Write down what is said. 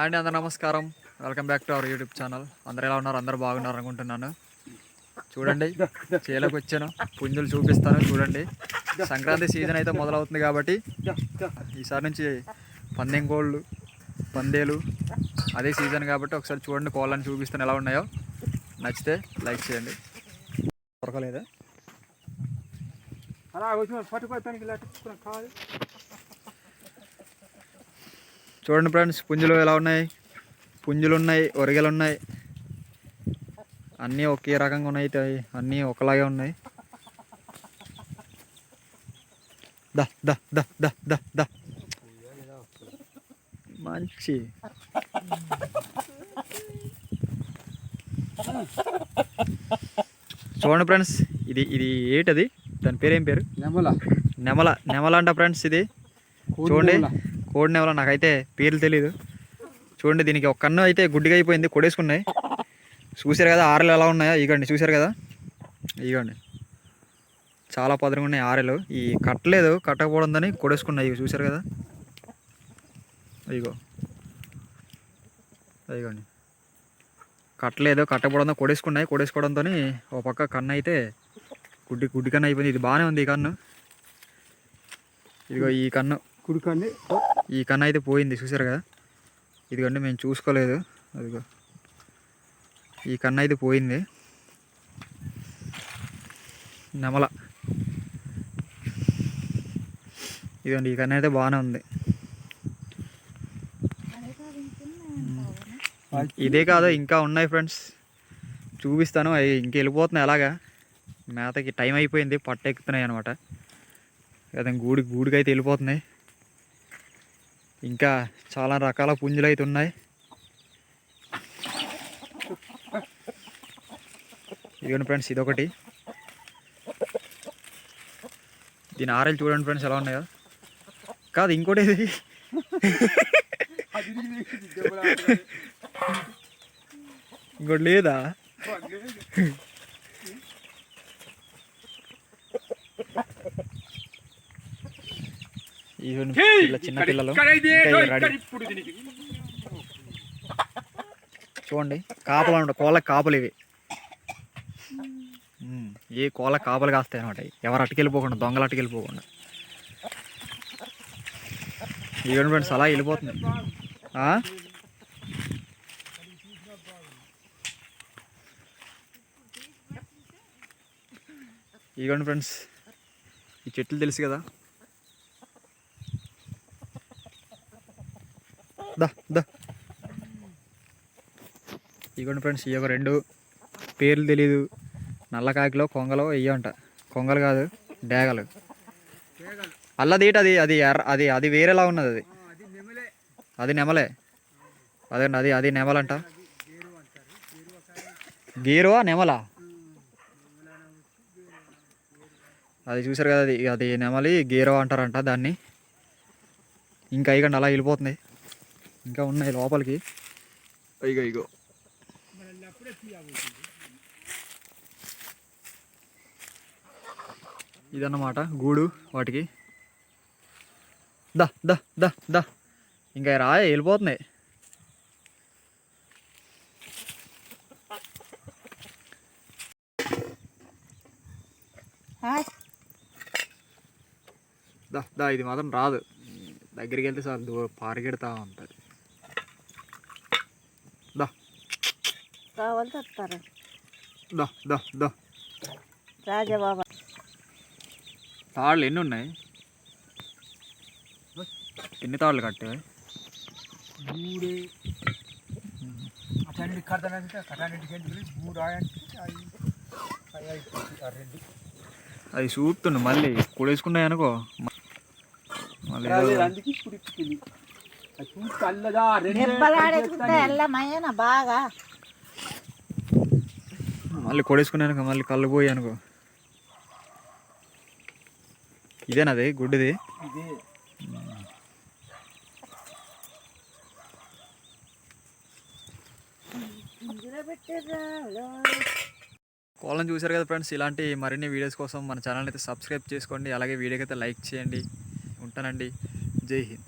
And అందరు నమస్కారం. Welcome back to our YouTube channel అందరు ఎలా ఉన్నారు? అందరు బాగున్నారు అనుకుంటున్నాను. చూడండి చేలకు వచ్చాను. పుంజులు చూపిస్తాను చూడండి. సంక్రాంతి సీజన్ అయితే మొదలవుతుంది కాబట్టి ఈసారి నుంచి పందెం కోళ్ళు పందేలు అదే సీజన్ కాబట్టి ఒకసారి చూడండి కోళ్ళని చూపిస్తాను ఎలా ఉన్నాయో. నచ్చితే లైక్ చేయండి. దొరకలేదా? అలా పట్టుకోవడానికి కాదు. చూడండి ఫ్రెండ్స్ పుంజులు ఎలా ఉన్నాయి? పుంజులు ఉన్నాయి ఒరిగెలు ఉన్నాయి. అన్నీ ఒకే రకంగా ఉన్నాయి అన్నీ ఒకలాగే ఉన్నాయి. దా దా దా దా దా దా. మంచి. చూడండి ఫ్రెండ్స్ ఇది ఇది ఏంటది? దాని పేరు ఏం పేరు? నెమల. నెమల నెమల అంట ఫ్రెండ్స్ ఇది. చూడండి. కోడి నెమల నాకైతే పేర్లు తెలియదు చూడండి దీనికి ఒక కన్ను అయితే గుడ్డిగా అయిపోయింది కొడేసుకున్నాయి. చూసారు కదా ఆరెలు ఎలా ఉన్నాయో? ఇగండి చూసారు కదా? ఇగండి. చాలా పదరంగా ఉన్నాయి ఆరెలు. ఈ కట్టలేదు కట్టకపోవడందని కొడేసుకున్నాయి ఇవి చూసారు కదా? ఇగో. ఇగోండి. కట్టలేదు కట్టకపోవడంతో కొడేసుకున్నాయి కొడేసుకోవడంతో ఒక పక్క కన్ను అయితే గుడ్డి గుడ్డి కన్ను అయిపోయింది. ఇది బాగానే ఉంది ఈ కన్ను. ఇదిగో ఈ కన్ను. కుడుకండి ఈ కన్ను అయితే పోయింది చూసారు కదా? ఇదిగోండి మేము చూసుకోలేదు. అదిగో. ఈ కన్ను అయితే పోయింది. నెమల. ఇదిగోండి ఈ కన్ను అయితే బాగానే ఉంది. ఇదే కాదు ఇంకా ఉన్నాయి ఫ్రెండ్స్ చూపిస్తాను అవి ఇంక వెళ్ళిపోతున్నాయి అలాగా. మేతకి టైం అయిపోయింది పట్ట ఎక్కుతున్నాయి అనమాట అదే గూడి గూడికి అయితే వెళ్ళిపోతున్నాయి. ఇంకా చాలా రకాల పుంజులు అయితే ఉన్నాయి. ఇదిగోండి ఫ్రెండ్స్ ఇదొకటి. దీని ఆరెల్ చూడండి ఫ్రెండ్స్ ఎలా ఉన్నాయో. కాదు ఇంకోటి ఇది ఇంకోటి లేదా? ఇదిగోండి పిల్ల చిన్న పిల్లలు. చూడండి కాపలు అనమాట కోళ్ళకి కాపలు ఇవి. ఏ కోళ్ళ కాపలు కాస్తాయి అనమాట ఎవరు అట్టుకెళ్ళిపోకుండా దొంగలు అట్టుకెళ్ళిపోకుండా ఇవ్వండి ఫ్రెండ్స్ అలా వెళ్ళిపోతుంది. ఆ? ఇవ్వండి ఫ్రెండ్స్ ఈ చెట్లు తెలుసు కదా? దా దా. ఇదిగోండి ఫ్రెండ్స్ ఈ యొక్క రెండు పేర్లు తెలీదు. నల్లకాకిలో కొంగలో ఇయ్యంట కొంగలు కాదు డేగలు. అల్లదీట అది అది ఎర్ర అది అది వేరేలా ఉన్నది అది. అది నెమలే. అదండి అది అది నెమలంట. గేరువా నెమలా? అది చూసారు కదా అది అది నెమలి గేరో అంటారంట దాన్ని. ఇంకా అయ్యకండి అలా వెళ్ళిపోతుంది. ఇంకా ఉన్నాయి లోపలికి. ఇగో ఇగో. ఇదన్నమాట గూడు వాటికి. దా దా దా దా. ఇంకా రా వెళ్ళిపోతున్నాయి. దా దా ఇది మాత్రం రాదు. దగ్గరికి వెళ్తే సార్ దూ పారిగెడతా ఉంటుంది. కావాలి వస్తారు దా దా దా. రాజబాబా. తాళ్ళు ఎన్ని ఉన్నాయి? ఎన్ని తాళ్ళు మూడే. అటన్నిటి కడతానంటే కటాన్నిటికి ఎందుకు మూడు రెండు. అది చూస్తుండు మళ్ళీ. కూడేసుకున్నాయి అనుకో. మళ్ళీ అందుకే ఇప్పుడు చూస్తే అల్లదా బాగా? మళ్ళీ కొడేసుకున్నాయి అనుకో మళ్ళీ కళ్ళు పోయి అనుకో. ఇదేనది గుడ్డిది? కోళ్ళని చూసారు కదా ఫ్రెండ్స్ ఇలాంటి మరిన్ని వీడియోస్ కోసం మన ఛానల్ అయితే సబ్స్క్రైబ్ చేసుకోండి అలాగే వీడియోకి అయితే లైక్ చేయండి ఉంటానండి. జై హింద్.